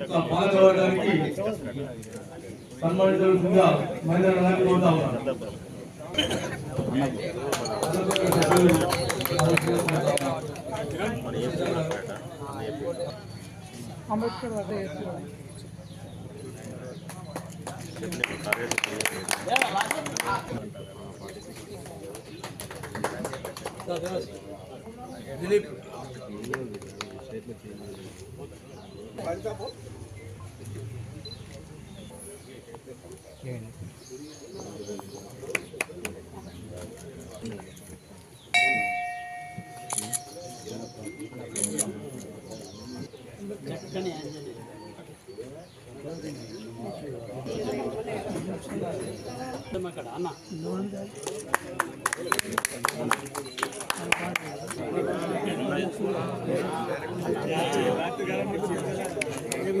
పాల్గొనడానికి సన్మానించవలసిందిగా మహిళా నాయకులు కోరుతా ఉన్నాను అంబేద్కర్ అదే చేస్తున్నారు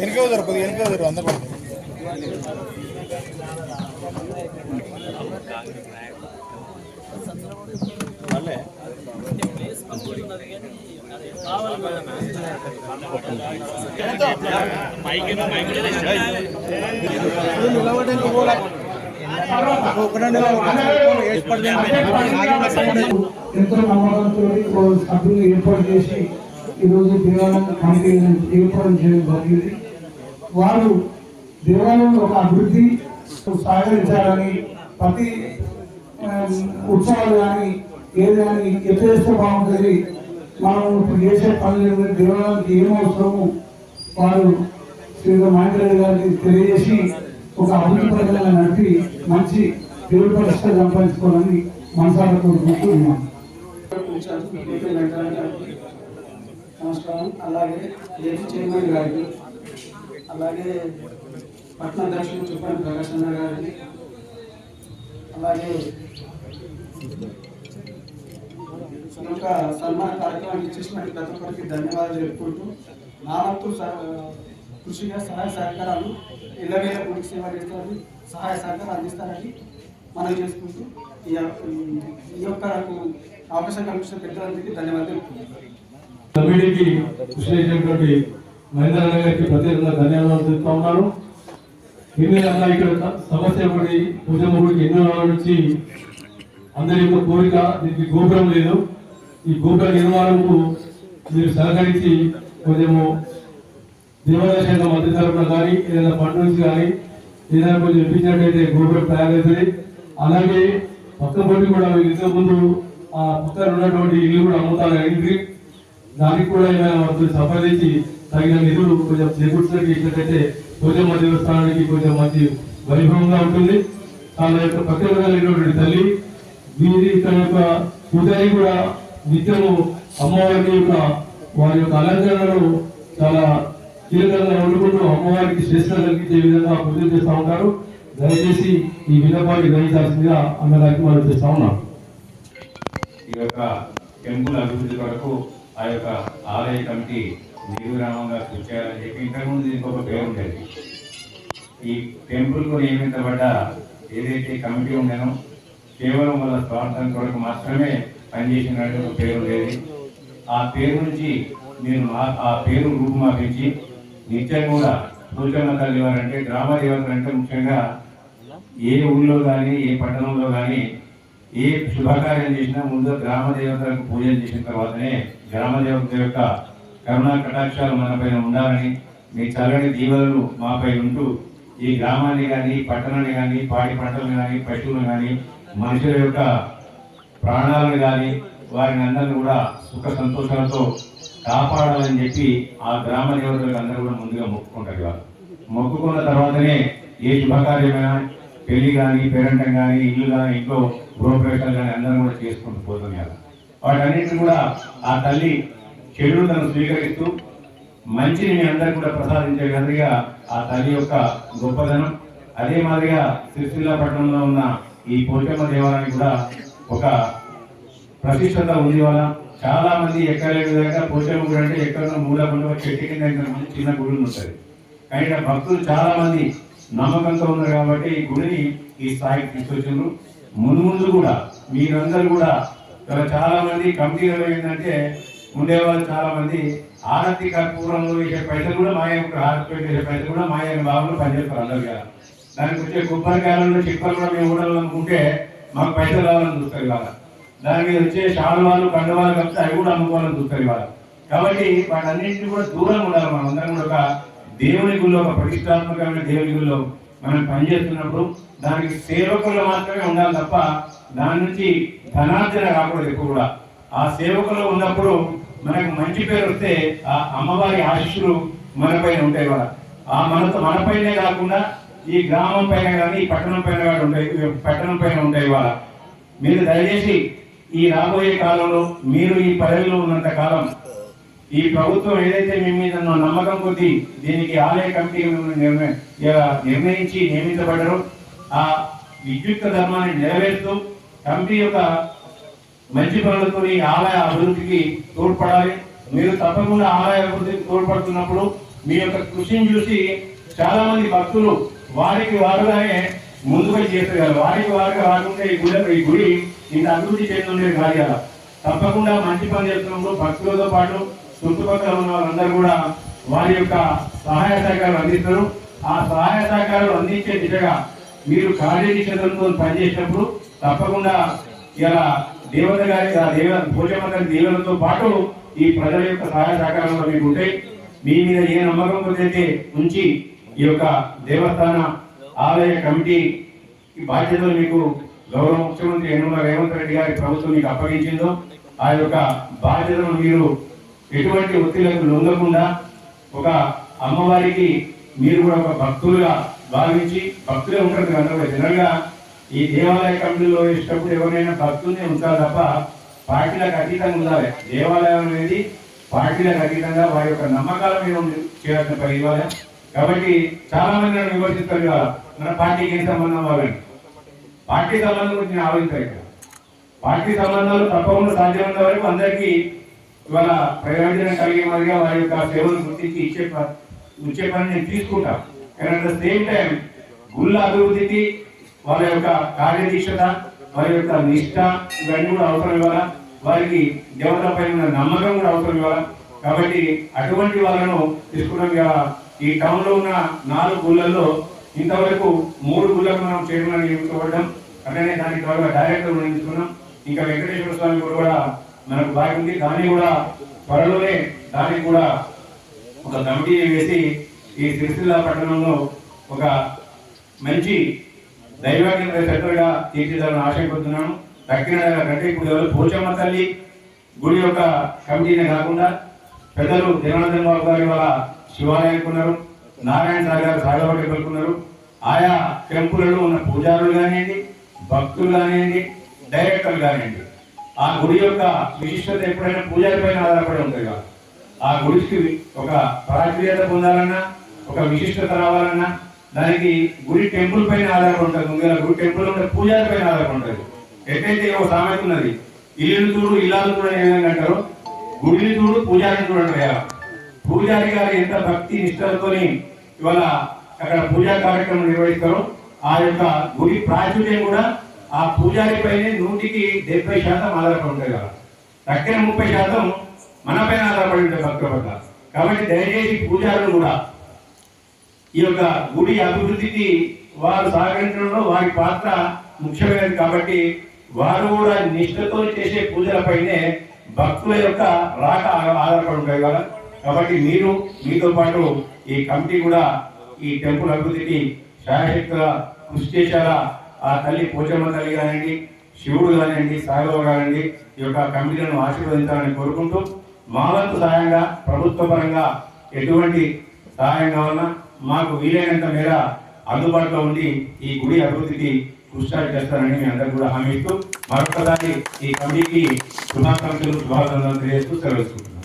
వెనక వదరు అందరు ఎంతో ఏర్పాటు చేసి ఈరోజు దేవాలయం కమిటీ ఏర్పాటు చేయడం జరిగింది. వారు దేవాలయం ఒక అభివృద్ధి సహకరించాలని ప్రతి ఉత్సవాలు కానీ ఏది కానీ ఎట్లా చేస్తే బాగుంటుంది మనం ఇప్పుడు చేసే పనులు దేవాలయానికి ఏం అవసరము వారు శ్రీ మహేంద్ర గారికి తెలియజేసి ఒక అభివృద్ధి ప్రజలను నడిపి మంచి దేవుడి ప్రతిష్ట సంపాదించుకోవాలని మనసారా కోరుకుంటూ ఉన్నాను నమస్కారం. అలాగే ఏపీ చైర్మన్ గారికి అలాగే పట్న అధ్యక్షులు చుప్పని ప్రకాశ్ అన్న గారికి అలాగే ఈ యొక్క సన్మాన కార్యక్రమానికి ఇచ్చేసినట్టు ప్రతి ఒక్కరికి ధన్యవాదాలు చెప్పుకుంటూ నా సహ- కృషిగా సహాయ సహకారాలు ఇళ్ళవేళ గుడికి సేవ చేస్తారని సహాయ సహకారం అందిస్తారని మనం చేసుకుంటూ ఈ యొక్క- నాకు అవకాశం కల్పించిన పెద్దలందరికీ ధన్యవాదాలు కమిటీకి కృషి చేసినటువంటి మహేంద్ర గారికి ప్రత్యేకంగా ధన్యవాదాలు తెలుపుతా ఉన్నాను. ఎన్ని అన్న ఇక్కడ సమస్య పడి పూజ మూడికి ఎన్నో నుంచి అందరి యొక్క కోరిక దీనికి గోపురం లేదు. ఈ గోపుర నిర్మాణంకు మీరు సహకరించి కొంచెము దేవాలయ శాఖ మంత్రి తరఫున కానీ ఏదైనా ఫండ్ నుంచి కానీ ఏదైనా కొంచెం ఇప్పించినట్టయితే గోపురం తయారవుతుంది. అలాగే పక్క పొట్టి కూడా ఇంతకు ముందు ఆ పక్కన ఉన్నటువంటి ఇల్లు కూడా అమ్ముతారు ఇంటికి దానికి కూడా ఏమైనా వాటిని సంపాదించి తగిన నిధులు కొంచెం చేకూర్చడానికి ఇట్లకైతే పోచమ్మ దేవస్థానానికి కొంచెం మంచి వైభవంగా ఉంటుంది. తన యొక్క పక్కన తల్లి వీరి తన యొక్క పూజారి కూడా నిత్యము అమ్మవారి యొక్క వారి యొక్క అలంకరణను చాలా కీలకంగా వండుకుంటూ అమ్మవారికి శ్రేష్ట కలిగించే విధంగా పూజలు చేస్తూ ఉంటారు. దయచేసి ఈ విన్నపాన్ని గ్రహించాల్సిందిగా అన్నదానికి మనం చేస్తా ఉన్నాం. ఈ యొక్క టెంపుల్ అభివృద్ధి కొరకు ఆ యొక్క ఆలయ కమిటీ నిర్విరామంగా కృషి చెప్పి ఇంతకుముందు దీనికి ఒక పేరు ఉండేది. ఈ టెంపుల్కు నియమించబడ్డ ఏదైతే కమిటీ ఉండేనో కేవలం వాళ్ళ స్వార్థం కొరకు మాత్రమే పనిచేసినట్టు ఒక పేరు ఉండేది. ఆ పేరు నుంచి మీరు మా- ఆ పేరు రూపుమాపించి నిత్యం కూడా సూచన తల్లి వారంటే గ్రామ దేవతలు అంటే ముఖ్యంగా ఏ ఊళ్ళో కానీ ఏ పట్టణంలో కానీ ఏ శుభకార్యం చేసినా ముందు గ్రామ దేవతలకు పూజలు చేసిన తర్వాతనే గ్రామ దేవత యొక్క కరుణా కటాక్షాలు మనపైన ఉండాలని మీ చల్లని దీవెనలు మాపై ఉంటూ ఈ గ్రామాన్ని కానీ పట్టణాన్ని కానీ పాడి పంటలను కానీ పశువులను కానీ మనుషుల యొక్క ప్రాణాలను కానీ వారిని అందరిని కూడా సుఖ సంతోషాలతో కాపాడాలని చెప్పి ఆ గ్రామ దేవతలకు అందరూ కూడా ముందుగా మొక్కుకుంటారు ఇవాళ. మొక్కుకున్న తర్వాతనే ఏ శుభకార్యమైనా పెళ్ళి కానీ పేరెంటం కానీ ఇల్లు కానీ ఇంట్లో గృహప్రవేశాలు కానీ అందరం కూడా చేసుకుంటూ పోతున్నారు వాటన్నిటిని కూడా ఆ తల్లి చెడును తను స్వీకరిస్తూ మంచిని మీ అందరికి కూడా ప్రసాదించే విధంగా ఆ తల్లి యొక్క గొప్పదనం. అదే మాదిరిగా సిరిసిల్ల పట్టణంలో ఉన్న ఈ పోచమ్మ దేవాలయానికి కూడా ఒక ప్రతిష్టత ఉంది వల్ల చాలా మంది ఎక్కడ విధంగా పోచమ్మ గుడి అంటే ఎక్కడ మూల చెట్టు కింద చిన్న గుడి ఉంటుంది. కానీ భక్తులు చాలా మంది నమ్మకంతో ఉన్నారు కాబట్టి ఈ గుడిని ఈ స్థాయికి తీసుకొచ్చిండ్రు. ముందు ముందు కూడా మీరందరూ కూడా చాలా మంది కమిటీలో ఏంటంటే ఉండేవాళ్ళు చాలా మంది ఆరతి కర్పూరంలో వేసే పైసలు కూడా మాయ ఆరతి వేసే పైసలు కూడా మాయ బాబులు పనిచేస్తారు అందరు కదా దానికి వచ్చే కొబ్బరికాయలలో చిప్పలు కూడా మేము ఉండాలనుకుంటే మాకు పైసలు రావాలని చూస్తారు ఇవాళ. దాని మీద వచ్చే శాలువాలు కండవాలు కలిపితే అవి కూడా అమ్ముకోవాలని చూస్తారు ఇవాళ. కాబట్టి వాటన్నింటినీ కూడా దూరంగా ఉండాలి మనం అందరం కూడా దేవుని గుళ్ళో ఒక ప్రతిష్టాత్మకమైన దేవుని గుళ్ళో మనం పనిచేస్తున్నప్పుడు దానికి సేవకులు మాత్రమే ఉండాలి తప్ప దాని నుంచి ధనార్జన రాకూడదు ఎక్కువ కూడా. ఆ సేవకులు ఉన్నప్పుడు మనకు మంచి పేరు వస్తే ఆ అమ్మవారి ఆశీస్సులు మనపైన ఉంటాయి కూడా. ఆ మనతో మనపైనే కాకుండా ఈ గ్రామం పైన కానీ ఈ పట్టణం పైన కానీ ఉంటాయి పట్టణం పైన ఉంటాయి ఇవాళ. మీరు దయచేసి ఈ రాబోయే కాలంలో మీరు ఈ పదవిలో ఉన్నంత కాలం ఈ ప్రభుత్వం ఏదైతే మీ మీద నమ్మకం కొద్దీ దీనికి ఆలయ కమిటీ నిర్ణయం ఇలా నిర్ణయించి నియమించబడ్డారో ఆ విద్యుక్త ధర్మాన్ని నెరవేరుస్తూ కమిటీ యొక్క మంచి పనులతో ఈ ఆలయ అభివృద్ధికి తోడ్పడాలి. మీరు తప్పకుండా ఆలయ అభివృద్ధికి తోడ్పడుతున్నప్పుడు మీ యొక్క కృషిని చూసి చాలా మంది భక్తులు వారికి వారుగానే ముందుగా చేస్తారు వారికి వారుగా రాకుంటే ఈ గుడి ఈ గుడి ఇంత అభివృద్ధి చెందుండేది కాదు తప్పకుండా మంచి పని చేస్తున్నప్పుడు భక్తులతో పాటు చుట్టుపక్కల ఉన్న వాళ్ళందరూ కూడా వారి యొక్క సహాయ సహకారాలు అందిస్తారు. ఆ సహాయ సహకారాలు అందించే దిశగా మీరు కార్యదీక్షలతో పనిచేసినప్పుడు తప్పకుండా ఇలా దేవత గారి ఆ దేవ భోజనం గారి దేవులతో పాటు ఈ ప్రజల యొక్క సహాయ సహకారాలు మీకు ఉంటాయి. మీ మీద ఏ నమ్మకం అయితే ఉంచి ఈ యొక్క దేవస్థాన ఆలయ కమిటీ ఈ బాధ్యతలు మీకు గౌరవ ముఖ్యమంత్రి యనమల రేవంత్ రెడ్డి గారి ప్రభుత్వం మీకు అప్పగించిందో ఆ యొక్క బాధ్యతను మీరు ఎటువంటి ఒత్తిళ్ళకు లొంగకుండా ఒక అమ్మవారికి మీరు కూడా ఒక భక్తులుగా భావించి భక్తులే ఉంటారు కదా జనరల్గా ఈ దేవాలయ కమిటీలో వేసేటప్పుడు ఎవరైనా భక్తుల్ని ఉంటారు తప్ప పార్టీలకు అతీతంగా ఉండాలి. దేవాలయం అనేది పార్టీలకు అతీతంగా వారి యొక్క నమ్మకాల మీద ఉండి చేయాల్సిన ఇవ్వాలి. కాబట్టి చాలా మంది నన్ను విమర్శిస్తారు కదా మన పార్టీకి ఏం సంబంధం వాళ్ళని? పార్టీ సంబంధం గురించి నేను ఆలోచించాను ఇక్కడ. పార్టీ సంబంధాలు తప్పకుండా సాధ్యమైన వరకు అందరికీ ఇవాళ ప్రయోజనం కలిగే మాదిరిగా వారి యొక్క సేవలు గుర్తించి ఇచ్చే ఇచ్చే పని నేను తీసుకుంటా. కానీ అట్ ద సేమ్ టైం గుళ్ళ అభివృద్ధికి వాళ్ళ యొక్క కార్యదీక్షత వారి యొక్క నిష్ట ఇవన్నీ కూడా అవసరం ఇవ్వాలా? వారికి దేవత పైన ఉన్న నమ్మకం కూడా అవసరం ఇవ్వాలా? కాబట్టి అటువంటి వాళ్ళను తీసుకున్నాం ఈ టౌన్లో ఉన్న నాలుగు గుళ్ళల్లో ఇంతవరకు మూడు గుళ్ళకు మనం చైర్మన్ నియమించబడ్డాం. అట్లనే దానికి డైరెక్టర్ నియమించుకున్నాం ఇంకా వెంకటేశ్వర స్వామి కూడా మనకు బాగుంది. ఉంది దాన్ని కూడా త్వరలోనే దానికి కూడా ఒక కమిటీ వేసి ఈ సిరిసిల్ల పట్టణంలో ఒక మంచి దైవాగ్య సెంటర్గా తీర్చిదాలని ఆశపడుతున్నాను. తక్కిన కంటే ఇప్పుడు పోచమ్మ తల్లి గుడి యొక్క కమిటీనే కాకుండా పెద్దలు జనార్దన్ బాబు గారి వాళ్ళ శివాలయానికి ఉన్నారు. నారాయణ సార్ గారు సాగబడి పలుకున్నారు ఆయా టెంపుల్లో ఉన్న పూజారులు కానివ్వండి భక్తులు కానివ్వండి డైరెక్టర్లు కానివ్వండి ఆ గుడి యొక్క విశిష్టత ఎప్పుడైనా పూజారి పైన ఆధారపడి ఉంటుంది? కదా ఆ గుడికి ఒక ప్రాచుర్యత పొందాలన్నా ఒక విశిష్టత రావాలన్నా దానికి గుడి టెంపుల్ పైన ఆధారపడి ఉంటుంది. ముందుగా గుడి టెంపుల్ ఉంటే పూజారి పైన ఆధారపడి ఉంటుంది. ఎట్లయితే ఒక సామెత ఉన్నది ఇల్లు చూడు ఇల్లాలు చూడు అనే విధంగా అంటారు? గుడిని చూడు పూజారిని చూడండి పూజారి గారు ఎంత భక్తి నిష్టలతోని ఇవాళ అక్కడ పూజా కార్యక్రమం నిర్వహిస్తారో. ఆ యొక్క గుడి ప్రాచుర్యం కూడా ఆ పూజారి పైనే నూటికి డెబ్బై శాతం ఆధారపడి ఉంటాయి కదా. తక్కిన ముప్పై శాతం మన పైన ఆధారపడి ఉంటుంది భక్తుల పట్ల. కాబట్టి దయచేసి పూజారులు కూడా ఈ యొక్క గుడి అభివృద్ధికి వారు సహకరించడంలో వారి పాత్ర ముఖ్యమైనది కాబట్టి వారు కూడా నిష్ఠతో చేసే పూజలపైనే భక్తుల యొక్క రాక ఆధారపడి ఉంటాయి కదా. కాబట్టి మీరు మీతో పాటు ఈ కమిటీ కూడా ఈ టెంపుల్ అభివృద్ధికి శాయశక్తుల కృషి చేశారా? ఆ తల్లి పోచమ్మ తల్లి కానివ్వండి శివుడు కానివ్వండి సాయిబాబా కానివ్వండి ఈ యొక్క కమిటీలను ఆశీర్వదించాలని కోరుకుంటూ మా వంతు సహాయంగా ప్రభుత్వ పరంగా ఎటువంటి సహాయం కావాలన్నా మాకు వీలైనంత మేర అందుబాటులో ఉండి ఈ గుడి అభివృద్ధికి కృషి చేస్తారని మీ అందరూ కూడా హామీ ఇస్తూ మరొకసారి ఈ కమిటీకి శుభాకాంక్షలు శుభాకాంక్షలు తెలియజేస్తూ సెలవుకుంటున్నాను